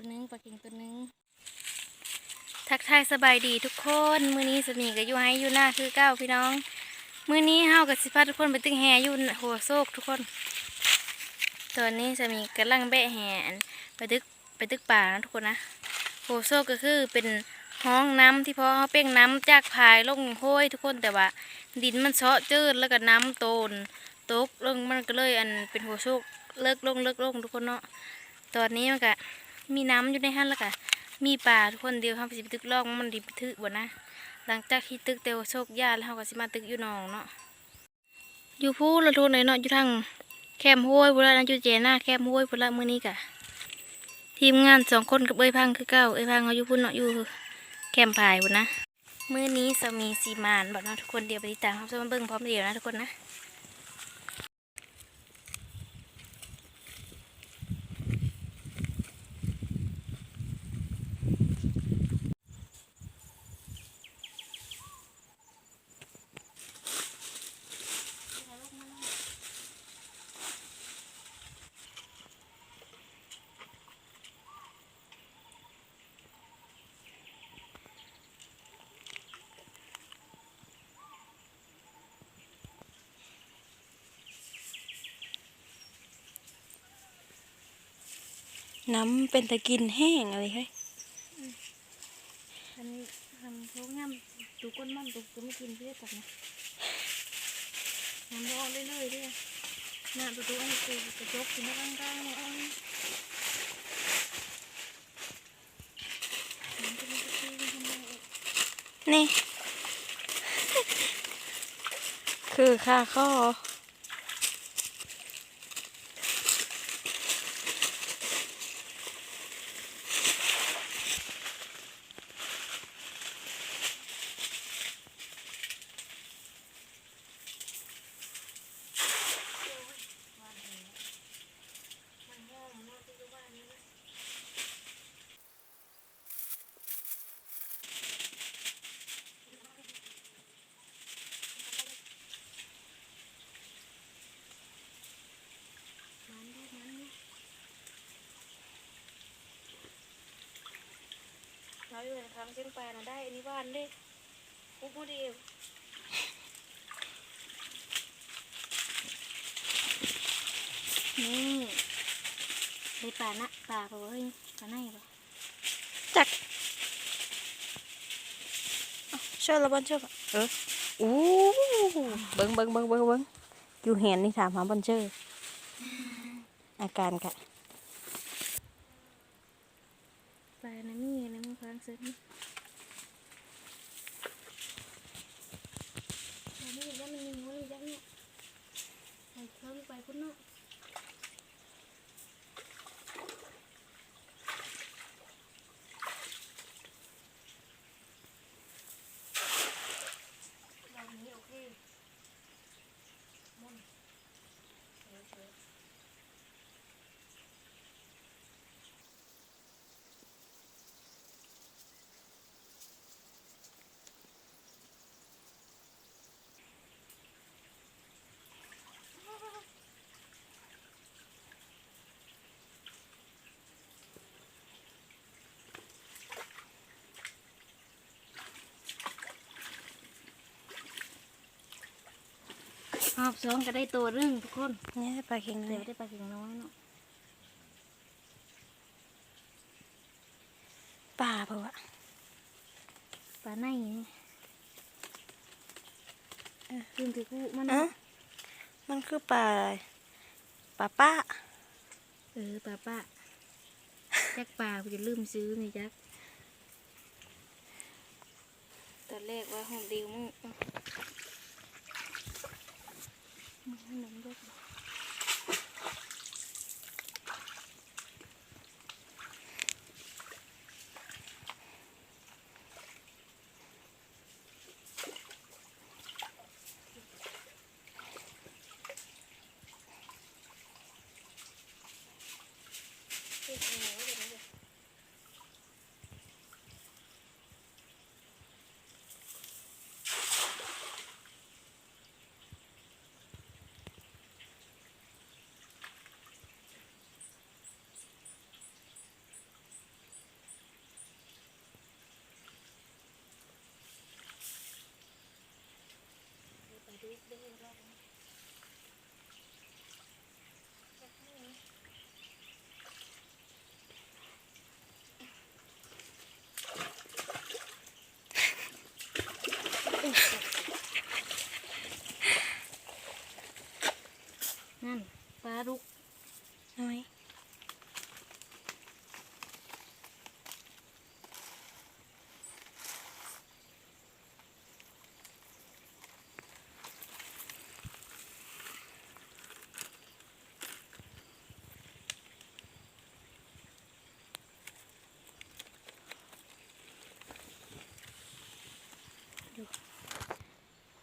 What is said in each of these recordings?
ตัวหนึงปลาเข็งตัวหนึงทักทายสบายดีทุกคนมื้อนี้สมีก็อยู่ให้อยู่หน้าคือเก้าพี่น้องมื้อนี้เฮากับสิพาทุกคนไปตึกแฮอยู่หัวโซกทุกคน ตอนนี้สมีกำลังแบะแหอันไปตึกไปตึกป่านะทุกคนนะหัวโซกก็คือเป็นห้องน้ำที่พอเขาเป้งน้ำจากพายลงห้วยทุกคนแต่ว่า ดินมันเซาะจืดแล้วก็น้ำโตนตกลงมันก็เลยอันเป็นหัวโซกเลิกลงเลิกลงทุกคนเนาะตอนนี้มันก็ มีน้ำอยู่ในหันแล้วก็มีป่าทุกคนเดียวเขาไปสิไปตึกลอกมันดิบทึกบ่นะ หลังจากที่ตึกเตียวโชคยาแล้วเขาก็สิมาตึกอยู่นองเนาะอยู่พูละทุนเลยเนาะอยู่ทางแคมห้วยพุ่นละนะอยู่เจน่าแคมห้วยพุ่นละมือนี้กะทีมงานสองคนกับเอ้ยพังคือเก้าเอ้ยพังเขาอยู่พุ่นเนาะอยู่แคมพายพุ่นนะมือนี้สามีสีมานบอกเนาะทุกคนเดี๋ยวไปติดตามเขาจะมาเบิ่งพร้อมเดียวนะทุกคนนะ น้ำเป็นตะกินแห้งอะไรเฮ้ยอันนี้ทำโชคงามดูก้นมันดูก็ไม่กินเพื่อตักนะน้ำร้อนเรื่อยๆด้วยน่าดูดูอันนี้คือกระจกกินได้กลางๆมาเอานี่ คือค่าข้อ เราอยู่ในทางเส้นปลานะได้อันนี้บ้านด้ปุ๊บโมเดลนี่ได้ปลานะปลาเปล่าวะเฮ้ยปลาไหนปะจักเอ้าช่วยละบอลช่วยปะเอออู้เบิ้งเบิ้งเบิ้งเบิ้งเบิ้งอยู่เห็นนี่ถามหาบอลเชอร์อาการกะ ปลานะมีนะมึงฟังเส้นนี่ปลานี่ยังมันมีหัวอยู่ยังเนี่ยไปเพิ่มไปพุ่นเนาะ เรานี้โอเคมุน เรอบสองก็ได้ตัวเรื่องทุกคนนี่ปลาเค็งเลเดี๋ยวยได้ปลาเข็งน้อยเนาะป่าเปล่าวะปลาในนี่เออลืมถือคู่มันเอ้าเนาะมันคือปลาอะไรปลาป้าเออปลาป้าแจ็คปลากูจะลืมซื้อนี่จักตอนแรกว่าห้องดิวมึง เอามึง Bihira.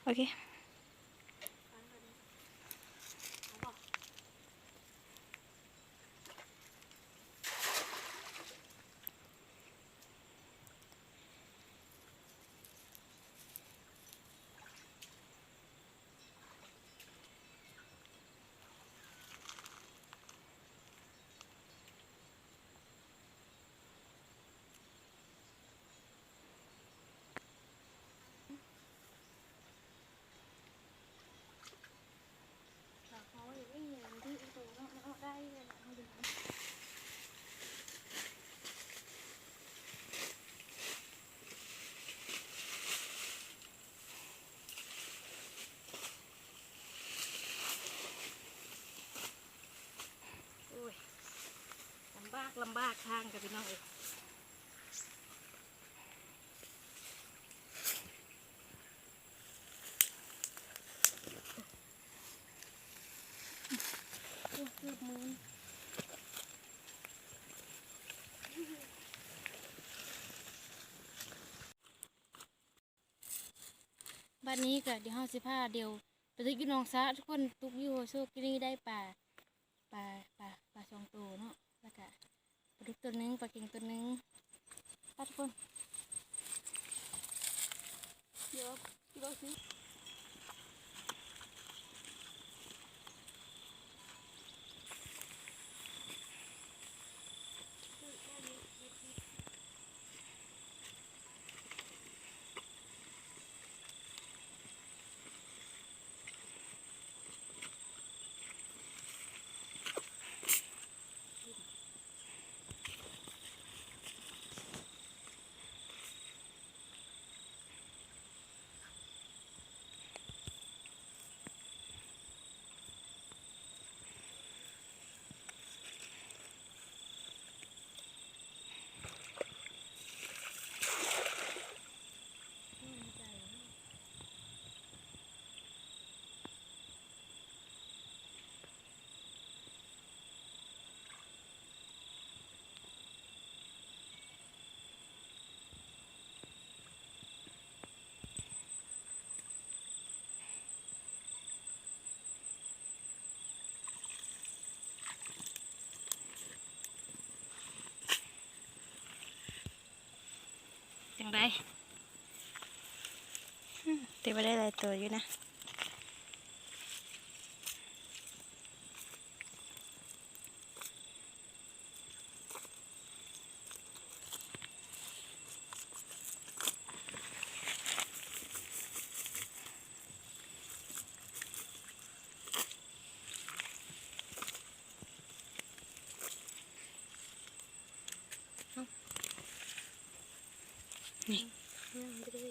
โอเค เขาอย่างนี้อย่างที่ตัวเนาะเนาะได้เลยนะเขาดูโอ้ย ลำบากลำบากทางกับพี่น้องเอ้ยโอ้ยเกืบมือบ้านนี้ก็เดี๋ยวห้าสิบห้าเดียวไปทึกอยู่หนองซะทุกคนตุกยู่โชคที่นี่ได้ปลาปลา ตัวหนึงปลาเก่งตัวหนึงไปทุกคนเดี๋ยวพี่บอกสิ จังไดตีไปได้หลายตัวอยู่นะ นี่ ยังไม่ได้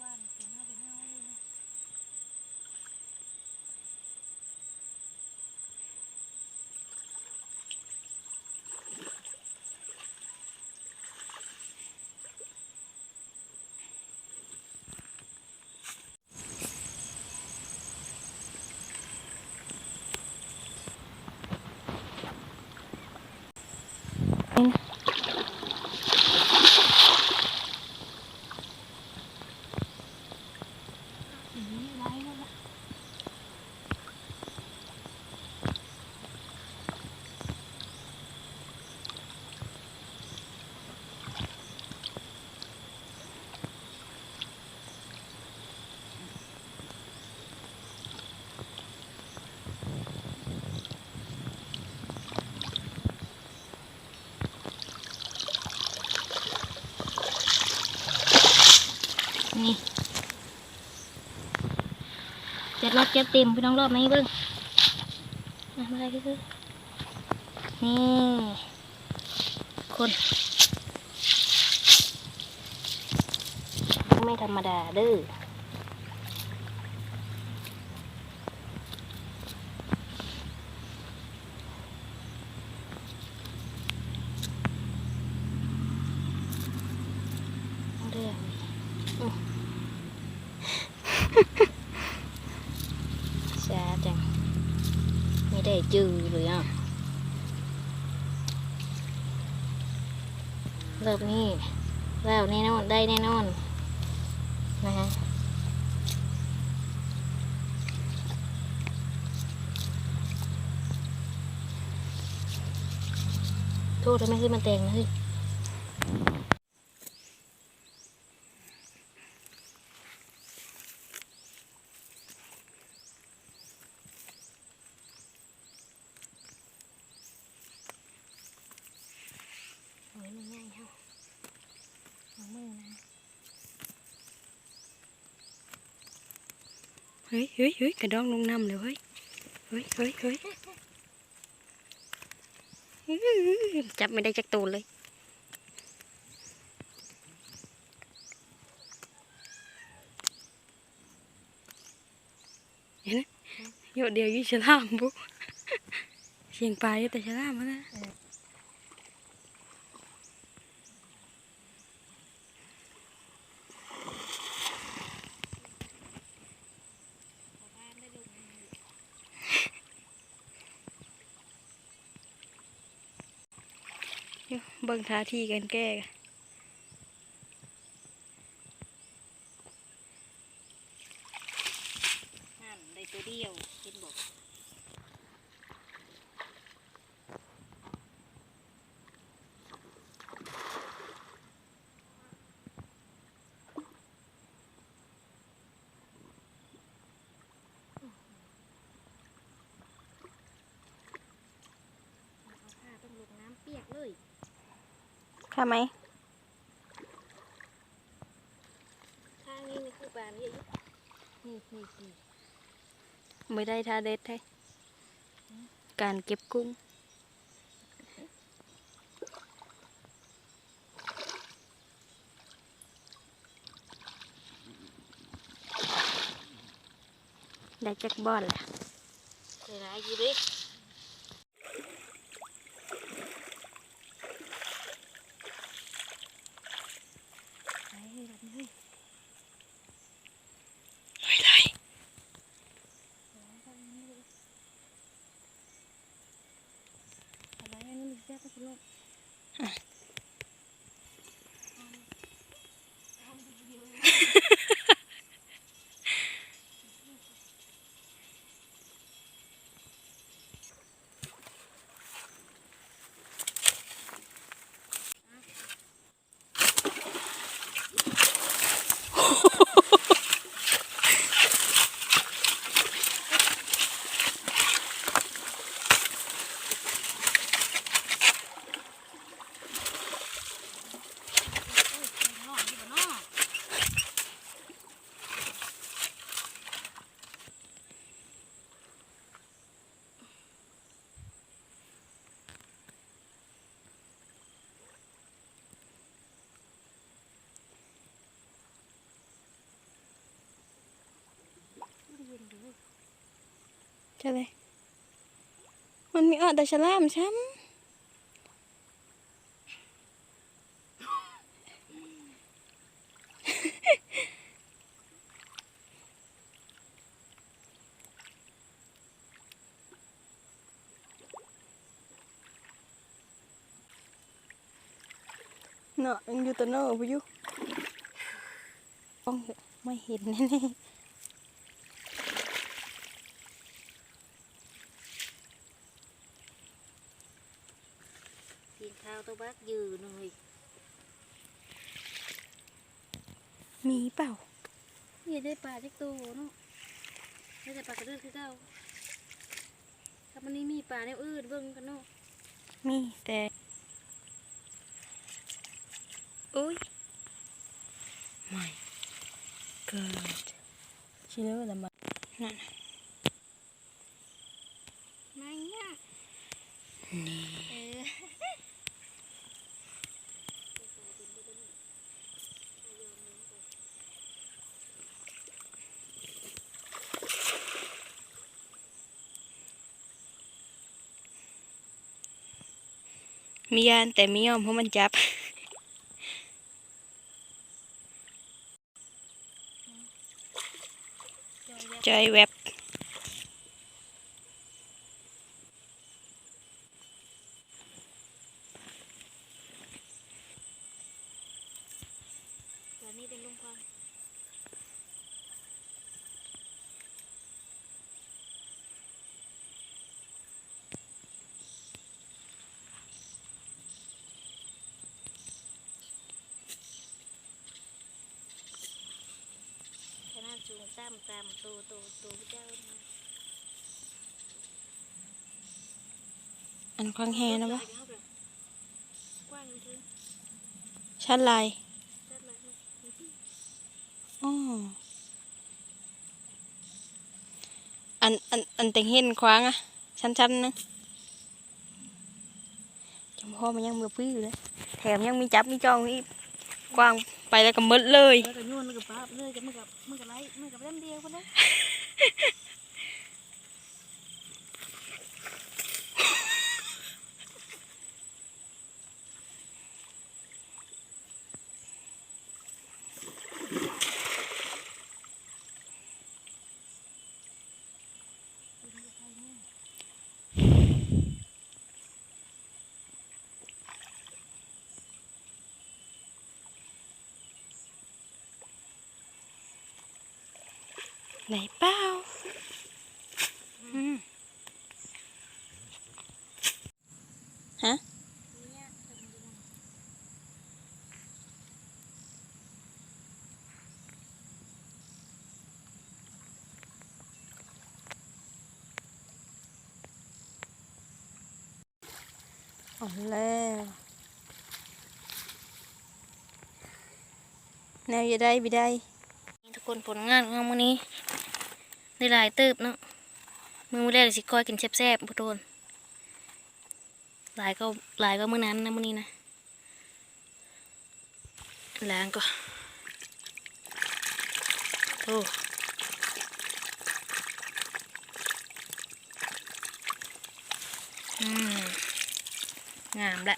ว่านเป็นเงาเป็นเงาเลยนะอืมไว้แล้วล่ะ จั ดรถเก็บเต็มพี่น้องรอบไหมเบิ้งมามาอะไรก็คือนี่คนไม่ธรรมดาเด้อ เรื่องอื้อ ช้าจัง ไม่ได้จือเลยอะรอบนี้แล้วแน่นอน ได้แน่นอน นะฮะ โทษทำไมคือมันแตงนะเฮ้ยโอ้ยมันง่ายค่ะเอามือนะเฮ้ยเฮ้ยเฮ้ยกระดองลงน้ำเลยเฮ้ย เฮ้ยเฮ้ยเฮ้ยอื้อ จับไม่ได้จักตูนเลย เห็นไหมโยเดียวยี่ฉลามบุเสียงปลายแต่ฉลามมันนะ เดี๋ยวเบิ่งท่าทีกันแก้กันนั่นได้ตัวเดียวเห็นบอกเอาผ้าต้องลงน้ำเปียกเลย ค่ะไหมข้างนี้นี่คือปลาเยอะนี่นี่นี่ไม่ได้ท่าเด็ดให้การเก็บกุ้งได้จักบอลล่ะเสียดายอยู่ดิ ไปแบบนี้ เลยเลย อะไรอันนี้มันแซ่บไปคุณลูก ใช่เลย มันมีออดแต่ฉลามช้ำเนาะยังอยู่ตัวเนาะพอยุต้องไม่เห็นแน่ๆ กินข้าวตัวบัก ยืนเลยมีเปล่านี่ได้ปลาจักตัวเนาะไม่ได้ปลากระเดือกคือเก่าถ้ามันนี่มีปลาแนวอื่นเบิ่งกันเนาะมีแต่อุ้ยไม่เกิดชิเลอร์ละมันนั่นไม่เนี่ยเออ มียานแต่ไม่ยอมเพราะมันจับ จอยแวบ ตอนนี้เป็นลุงควาง ขนาดสูงต่ำต่ำตัวตัวตัวพระเจ้านะอันควังแฮนะวะกว้างถึง ชั้นลายด้านหลังอ๋ออันอันอันแต่งเห็นคว้างอะชั้นๆนึงจำพ่อมันยังมือพื้อยู่เลยแถมยังมีจับมีจองอีกกว้างไปแล้วก็หมดเลย แล้วก็โยนมันกับป้าเลยกับมือกับมือกับไรมือกับเล่มเดียวกันเล ไหนเปล่าอืมฮะเอแล้วแนวอย่าได้ไม่ได้ ทุกคนผลงานของเรามื้อนี้ ได้ลายเติบเนาะมือมือแรกสิก้อยกินแซ่บๆบ่โดนลายก็ลายก็มื้อนั้นนะมื้อนี้นะล้างก็โอ้อืมงามละ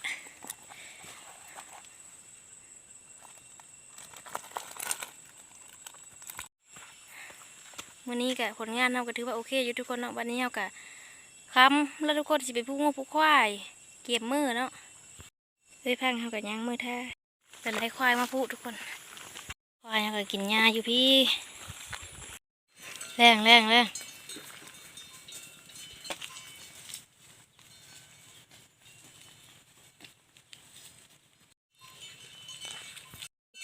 วันนี้กะผลงานเราก็ถือว่าโอเคอยู่ทุกคนเนาะวันนี้เรากะค้ำแล้วทุกคนสิไปพูงผู้ควาย เก็บมือเนาะด้วยพังเขากับยางมือท่าแต่ไล่ควายมาพูทุกคน ควายเขาก็กินหญ้าอยู่พี่ แรงแรงแรง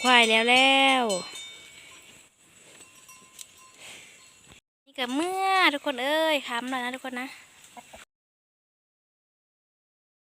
ควายแล้วแล้ว เกือบเมื่อทุกคนเอ้ยค้ำแล้วนะทุกคนนะ